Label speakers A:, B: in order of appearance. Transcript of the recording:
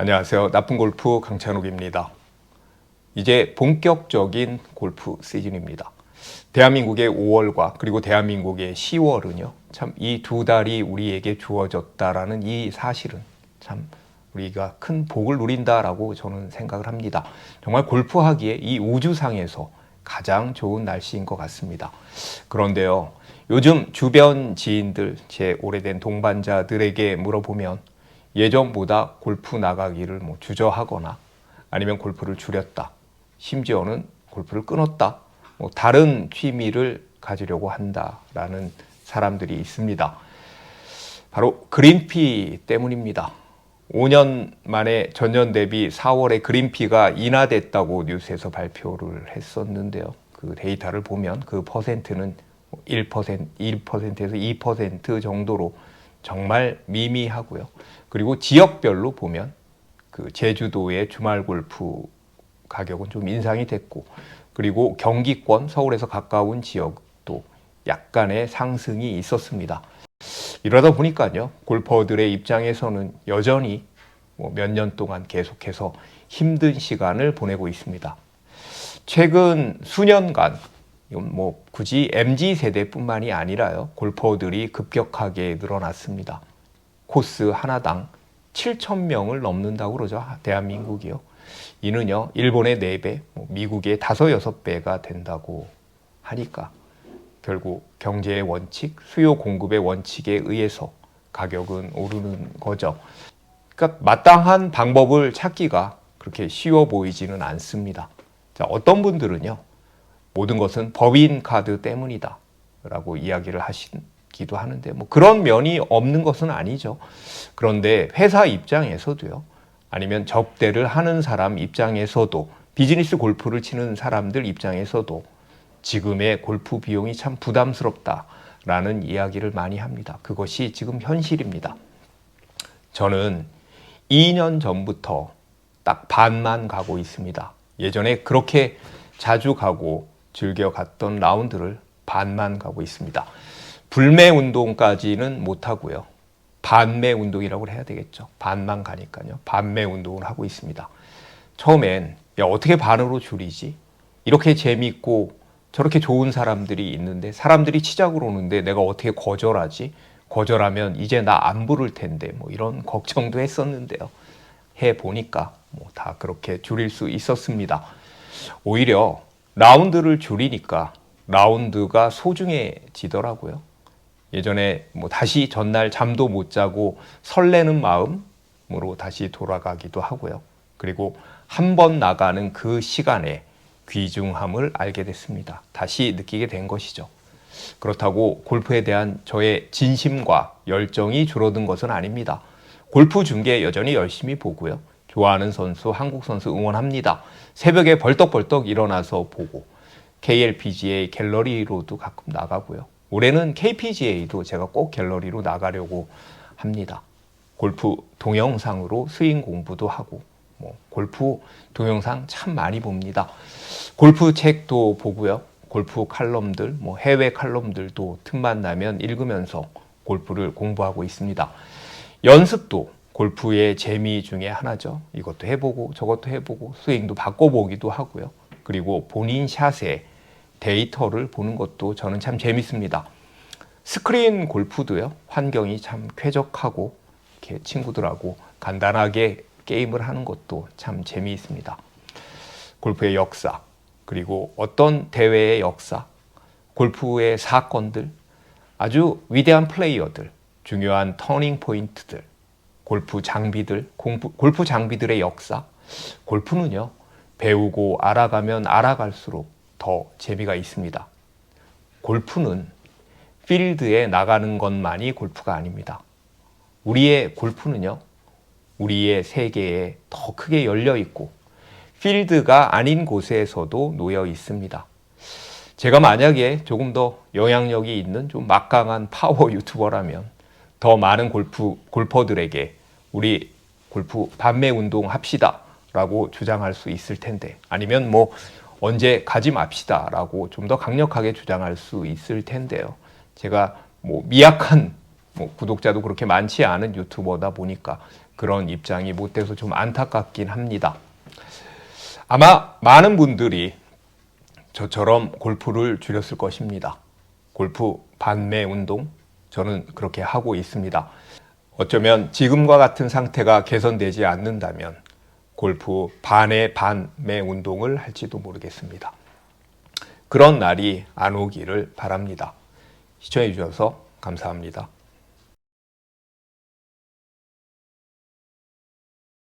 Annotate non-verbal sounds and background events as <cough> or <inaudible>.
A: 안녕하세요. 나쁜 골프 강찬욱입니다. 이제 본격적인 골프 시즌입니다. 대한민국의 5월과 그리고 대한민국의 10월은요. 참 이 두 달이 우리에게 주어졌다라는 이 사실은 참 우리가 큰 복을 누린다라고 저는 생각을 합니다. 정말 골프하기에 이 우주상에서 가장 좋은 날씨인 것 같습니다. 그런데요. 요즘 주변 지인들, 제 오래된 동반자들에게 물어보면 예전보다 골프 나가기를 뭐 주저하거나 아니면 골프를 줄였다. 심지어는 골프를 끊었다. 뭐 다른 취미를 가지려고 한다라는 사람들이 있습니다. 바로 그린피 때문입니다. 5년 만에 전년 대비 4월에 그린피가 인하됐다고 뉴스에서 발표를 했었는데요. 그 데이터를 보면 그 퍼센트는 1%, 1%에서 2% 정도로 정말 미미하고요. 그리고 지역별로 보면 그 제주도의 주말 골프 가격은 좀 인상이 됐고 그리고 경기권 서울에서 가까운 지역도 약간의 상승이 있었습니다. 이러다 보니까요 골퍼들의 입장에서는 여전히 뭐 몇년 동안 계속해서 힘든 시간을 보내고 있습니다. 최근 수년간 이건 뭐 굳이 MZ 세대뿐만이 아니라요 골퍼들이 급격하게 늘어났습니다. 코스 하나당 7천 명을 넘는다고 그러죠 대한민국이요. 이는요 일본의 4배, 뭐 미국의 5, 6배가 된다고 하니까 결국 경제의 원칙, 수요 공급의 원칙에 의해서 가격은 오르는 거죠. 그러니까 마땅한 방법을 찾기가 그렇게 쉬워 보이지는 않습니다. 자, 어떤 분들은요, 모든 것은 법인 카드 때문이다. 라고 이야기를 하시기도 하는데, 뭐 그런 면이 없는 것은 아니죠. 그런데 회사 입장에서도요, 아니면 접대를 하는 사람 입장에서도, 비즈니스 골프를 치는 사람들 입장에서도 지금의 골프 비용이 참 부담스럽다 라는 이야기를 많이 합니다. 그것이 지금 현실입니다. 저는 2년 전부터 딱 반만 가고 있습니다. 예전에 그렇게 자주 가고 즐겨 갔던 라운드를 반만 가고 있습니다. 불매 운동까지는 못 하고요. 반매 운동이라고 해야 되겠죠. 반만 가니까요. 반매 운동을 하고 있습니다. 처음엔 야, 어떻게 반으로 줄이지? 이렇게 재밌고 저렇게 좋은 사람들이 있는데 사람들이 치작으로 오는데 내가 어떻게 거절하지? 거절하면 이제 나 안 부를 텐데 뭐 이런 <laughs> 걱정도 했었는데요. 해 보니까 뭐 다 그렇게 줄일 수 있었습니다. 오히려 라운드를 줄이니까 라운드가 소중해지더라고요. 예전에 뭐 다시 전날 잠도 못 자고 설레는 마음으로 다시 돌아가기도 하고요. 그리고 한 번 나가는 그 시간에 귀중함을 알게 됐습니다. 다시 느끼게 된 것이죠. 그렇다고 골프에 대한 저의 진심과 열정이 줄어든 것은 아닙니다. 골프 중계 여전히 열심히 보고요. 좋아하는 선수, 한국 선수 응원합니다. 새벽에 벌떡벌떡 일어나서 보고 KLPGA 갤러리로도 가끔 나가고요. 올해는 KPGA도 제가 꼭 갤러리로 나가려고 합니다. 골프 동영상으로 스윙 공부도 하고 뭐 골프 동영상 참 많이 봅니다. 골프 책도 보고요. 골프 칼럼들, 뭐 해외 칼럼들도 틈만 나면 읽으면서 골프를 공부하고 있습니다. 연습도 골프의 재미 중에 하나죠. 이것도 해보고 저것도 해보고 스윙도 바꿔보기도 하고요. 그리고 본인 샷의 데이터를 보는 것도 저는 참 재밌습니다. 스크린 골프도요. 환경이 참 쾌적하고 이렇게 친구들하고 간단하게 게임을 하는 것도 참 재미있습니다. 골프의 역사, 그리고 어떤 대회의 역사, 골프의 사건들, 아주 위대한 플레이어들, 중요한 터닝 포인트들, 골프 장비들, 공부, 골프 장비들의 역사. 골프는요, 배우고 알아가면 알아갈수록 더 재미가 있습니다. 골프는 필드에 나가는 것만이 골프가 아닙니다. 우리의 골프는요, 우리의 세계에 더 크게 열려 있고, 필드가 아닌 곳에서도 놓여 있습니다. 제가 만약에 조금 더 영향력이 있는 좀 막강한 파워 유튜버라면 더 많은 골프, 골퍼들에게 우리 골프 반매 운동 합시다 라고 주장할 수 있을 텐데 아니면 뭐 언제 가지 맙시다 라고 좀 더 강력하게 주장할 수 있을 텐데요. 제가 뭐 미약한 뭐 구독자도 그렇게 많지 않은 유튜버다 보니까 그런 입장이 못 돼서 좀 안타깝긴 합니다. 아마 많은 분들이 저처럼 골프를 줄였을 것입니다. 골프 반매 운동 저는 그렇게 하고 있습니다. 어쩌면 지금과 같은 상태가 개선되지 않는다면 골프 반의 반매 운동을 할지도 모르겠습니다. 그런 날이 안 오기를 바랍니다. 시청해 주셔서 감사합니다.